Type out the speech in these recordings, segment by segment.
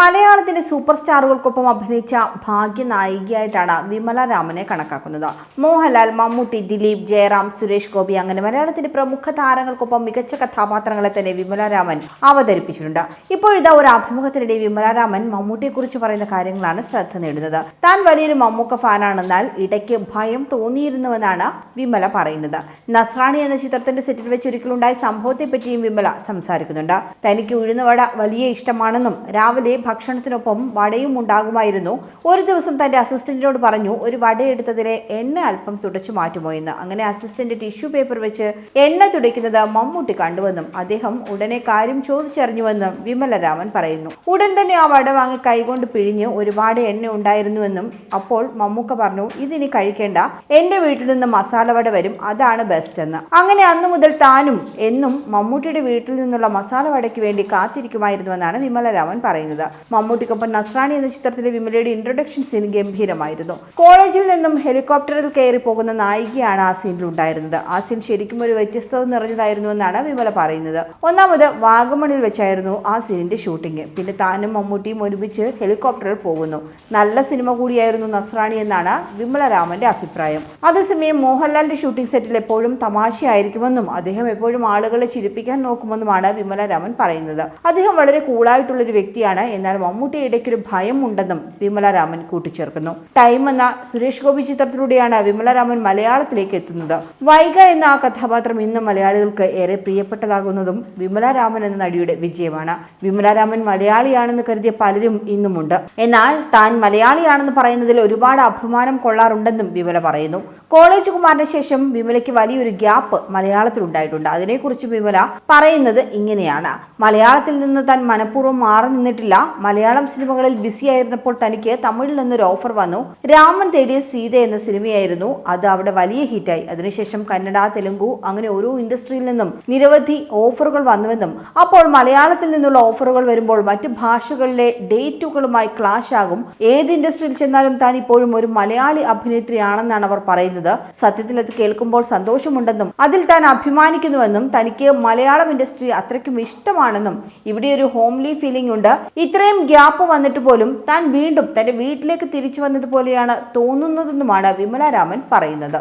മലയാളത്തിന്റെ സൂപ്പർ സ്റ്റാറുകൾക്കൊപ്പം അഭിനയിച്ച ഭാഗ്യ നായികയായിട്ടാണ് വിമല രാമനെ കണക്കാക്കുന്നത്. മോഹൻലാൽ മമ്മൂട്ടി ദിലീപ് ജയറാം സുരേഷ് ഗോപി അങ്ങനെ മലയാളത്തിന്റെ പ്രമുഖ താരങ്ങൾക്കൊപ്പം മികച്ച കഥാപാത്രങ്ങളെ തന്നെ വിമല രാമൻ അവതരിപ്പിച്ചിട്ടുണ്ട്. ഇപ്പോഴിതാ ഒരു അഭിമുഖത്തിനിടെ വിമല രാമൻ മമ്മൂട്ടിയെക്കുറിച്ച് പറയുന്ന കാര്യങ്ങളാണ് ശ്രദ്ധ നേടുന്നത്. താൻ വലിയൊരു മമ്മൂക്ക ഫാനാണെന്നാൽ ഇടയ്ക്ക് ഭയം തോന്നിയിരുന്നുവെന്നാണ് വിമല പറയുന്നത്. നസ്രാണി എന്ന ചിത്രത്തിന്റെ സെറ്റിൽ വെച്ച് ഒരിക്കലുണ്ടായ സംഭവത്തെ പറ്റിയും വിമല സംസാരിക്കുന്നുണ്ട്. തനിക്ക് ഉഴുന്നവട വലിയ ഇഷ്ടമാണെന്നും രാവിലെ ഭക്ഷണത്തിനൊപ്പം വടയും ഉണ്ടാകുമായിരുന്നു. ഒരു ദിവസം തന്റെ അസിസ്റ്റന്റിനോട് പറഞ്ഞു ഒരു വട എടുത്തതിലെ എണ്ണ അല്പം തുടച്ചു മാറ്റുമോ എന്ന്. അങ്ങനെ അസിസ്റ്റന്റ് ടിഷ്യൂ പേപ്പർ വെച്ച് എണ്ണ തുടയ്ക്കുന്നത് മമ്മൂട്ടി കണ്ടുവെന്നും അദ്ദേഹം ഉടനെ കാര്യം ചോദിച്ചറിഞ്ഞുവെന്നും വിമല രാമൻ പറയുന്നു. ഉടൻ തന്നെ ആ വട വാങ്ങി കൈകൊണ്ട് പിഴിഞ്ഞ് ഒരുപാട് എണ്ണ ഉണ്ടായിരുന്നുവെന്നും അപ്പോൾ മമ്മൂക്ക പറഞ്ഞു ഇതിനി കഴിക്കേണ്ട. എന്റെ വീട്ടിൽ നിന്ന് മസാല വട വരും. അതാണ് ബെസ്റ്റ് എന്ന്. അങ്ങനെ അന്നു മുതൽ താനും എന്നും മമ്മൂട്ടിയുടെ വീട്ടിൽ നിന്നുള്ള മസാല വടയ്ക്ക് വേണ്ടി കാത്തിരിക്കുമായിരുന്നുവെന്നാണ് വിമല രാമൻ പറയുന്നത്. മമ്മൂട്ടിക്കൊപ്പം നസ്രാണി എന്ന ചിത്രത്തിലെ വിമലയുടെ ഇൻട്രൊഡക്ഷൻ സീൻ ഗംഭീരമായിരുന്നു. കോളേജിൽ നിന്നും ഹെലികോപ്റ്ററിൽ കയറി പോകുന്ന നായികയാണ് ആ സീനിൽ ഉണ്ടായിരുന്നത്. ആ സീൻ ശരിക്കും ഒരു വ്യത്യസ്തത നിറഞ്ഞതായിരുന്നു എന്നാണ് വിമല പറയുന്നത്. ഒന്നാമത് വാഗമണിൽ വെച്ചായിരുന്നു ആ സീനിന്റെ ഷൂട്ടിംഗ് പിന്നെ താനും മമ്മൂട്ടിയും ഒരുമിച്ച് ഹെലികോപ്റ്ററിൽ പോകുന്നു. നല്ല സിനിമ കൂടിയായിരുന്നു നസ്രാണി എന്നാണ് വിമല രാമന്റെ അഭിപ്രായം. അതേസമയം മോഹൻലാലിന്റെ ഷൂട്ടിംഗ് സെറ്റിൽ എപ്പോഴും തമാശയായിരിക്കുമെന്നും അദ്ദേഹം എപ്പോഴും ആളുകളെ ചിരിപ്പിക്കാൻ നോക്കുമെന്നുമാണ് വിമല രാമൻ പറയുന്നത്. അദ്ദേഹം വളരെ കൂളായിട്ടുള്ളൊരു വ്യക്തിയാണ് എന്നാൽ മമ്മൂട്ടി ഇടയ്ക്കൊരു ഭയം ഉണ്ടെന്നും വിമല രാമൻ കൂട്ടിച്ചേർക്കുന്നു. ടൈം എന്ന സുരേഷ് ഗോപി ചിത്രത്തിലൂടെയാണ് വിമല രാമൻ മലയാളത്തിലേക്ക് എത്തുന്നത്. വൈഗ എന്ന ആ കഥാപാത്രം ഇന്ന് മലയാളികൾക്ക് ഏറെ പ്രിയപ്പെട്ടതാകുന്നതും വിമല രാമൻ എന്ന നടിയുടെ വിജയമാണ്. വിമല രാമൻ മലയാളിയാണെന്ന് കരുതിയ പലരും ഇന്നുമുണ്ട്. എന്നാൽ താൻ മലയാളിയാണെന്ന് പറയുന്നതിൽ ഒരുപാട് അഭിമാനം കൊള്ളാറുണ്ടെന്നും വിമല പറയുന്നു. കോളേജ് കുമാറിന് ശേഷം വിമലയ്ക്ക് വലിയൊരു ഗ്യാപ്പ് മലയാളത്തിൽ ഉണ്ടായിട്ടുണ്ട് അതിനെക്കുറിച്ച് വിമല പറയുന്നത് ഇങ്ങനെയാണ്. മലയാളത്തിൽ നിന്ന് താൻ മനഃപൂർവം മാറി നിന്നിട്ടില്ല. മലയാളം സിനിമകളിൽ ബിസി ആയിരുന്നപ്പോൾ തനിക്ക് തമിഴിൽ നിന്നൊരു ഓഫർ വന്നു. രാമൻ തേടിയ സീത എന്ന സിനിമയായിരുന്നു. അത് അവിടെ വലിയ ഹിറ്റായി അതിനുശേഷം കന്നഡ തെലുങ്കു അങ്ങനെ ഓരോ ഇൻഡസ്ട്രിയിൽ നിന്നും നിരവധി ഓഫറുകൾ വന്നുവെന്നും അപ്പോൾ മലയാളത്തിൽ നിന്നുള്ള ഓഫറുകൾ വരുമ്പോൾ മറ്റു ഭാഷകളിലെ ഡേറ്റുകളുമായി ക്ലാഷ് ആകും. ഏത് ഇൻഡസ്ട്രിയിൽ ചെന്നാലും താൻ ഇപ്പോഴും ഒരു മലയാളി അഭിനേത്രിയാണെന്നാണ് അവർ പറയുന്നത്. സത്യത്തിൽ അത് കേൾക്കുമ്പോൾ സന്തോഷമുണ്ടെന്നും അതിൽ താൻ അഭിമാനിക്കുന്നുവെന്നും തനിക്ക് മലയാളം ഇൻഡസ്ട്രി അത്രയ്ക്കും ഇഷ്ടമാണെന്നും ഇവിടെ ഒരു ഹോംലി ഫീലിംഗ് ഉണ്ട് ഇത്രയും ഗ്യാപ്പ് വന്നിട്ട് പോലും താൻ വീണ്ടും തന്റെ വീട്ടിലേക്ക് തിരിച്ചു വന്നതുപോലെയാണ് തോന്നുന്നതെന്നുമാണ് വിമല രാമൻ പറയുന്നത്.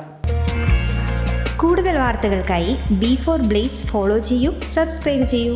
കൂടുതൽ വാർത്തകൾക്കായി ബി ഫോർ ബ്ലേസ് ഫോളോ ചെയ്യൂ സബ്സ്ക്രൈബ് ചെയ്യൂ.